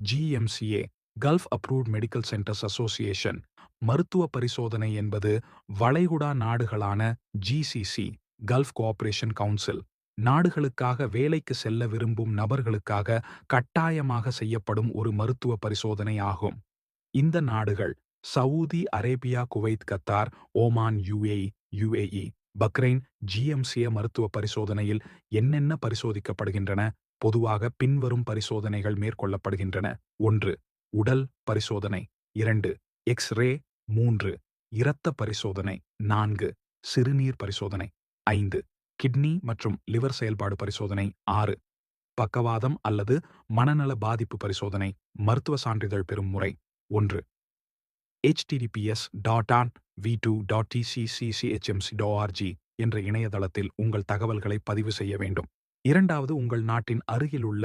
GMCA gulf approved medical centres association மருத்துவ பரிசோதனை என்பது வளைகுடா நாடுகளான ஜிசிசி கல்ஃப் கோஆபரேஷன் கவுன்சில் நாடுகளுக்காக வேலைக்கு செல்ல விரும்பும் நபர்களுக்காக கட்டாயமாக செய்யப்படும் ஒரு மருத்துவ பரிசோதனை ஆகும். இந்த நாடுகள் Saudi Arabia Kuwait Qatar Oman UAE UAE Bahrain GMCA மருத்துவ பரிசோதனையில் என்னென்ன பரிசோதிக்கப்படுகின்றன? பொதுவாக பின்வரும் பரிசோதனைகள் மேற்கொள்ளப்படுகின்றன. ஒன்று உடல் பரிசோதனை. இரண்டு எக்ஸ்ரே. மூன்று இரத்த பரிசோதனை. நான்கு சிறுநீர் பரிசோதனை. ஐந்து கிட்னி மற்றும் லிவர் செயல்பாடு பரிசோதனை. ஆறு பக்கவாதம் அல்லது மனநல பாதிப்பு பரிசோதனை. மருத்துவ சான்றிதழ் பெறும் முறை. ஒன்று HTTPS dot on V two dot DCCCHMC dot org என்ற இணையதளத்தில் உங்கள் தகவல்களை பதிவு செய்ய வேண்டும். இரண்டாவது உங்கள் நாட்டின் அருகில் உள்ள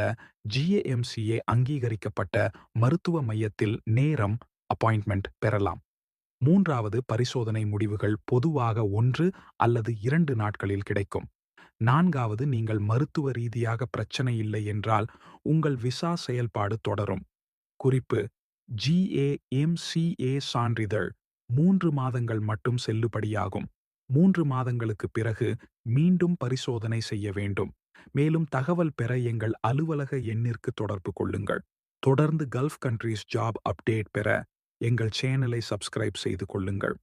ஜிஏஎம்சிஏ அங்கீகரிக்கப்பட்ட மருத்துவ மையத்தில் நேரம் அப்பாயின்ட்மெண்ட் பெறலாம். மூன்றாவது பரிசோதனை முடிவுகள் பொதுவாக ஒன்று அல்லது இரண்டு நாட்களில் கிடைக்கும். நான்காவது நீங்கள் மருத்துவ ரீதியாக பிரச்சனை இல்லை என்றால் உங்கள் விசா செயல்பாடு தொடரும். குறிப்பு ஜிஏஎம்சிஏ சான்றிதழ் மூன்று மாதங்கள் மட்டும் செல்லுபடியாகும். மூன்று மாதங்களுக்கு பிறகு மீண்டும் பரிசோதனை செய்ய வேண்டும். மேலும் தகவல் பெற எங்கள் அலுவலக எண்ணிற்கு தொடர்பு கொள்ளுங்கள். தொடர்ந்து கல்ஃப் கண்ட்ரீஸ் ஜாப் அப்டேட் பெற எங்கள் சேனலை சப்ஸ்கிரைப் செய்து கொள்ளுங்கள்.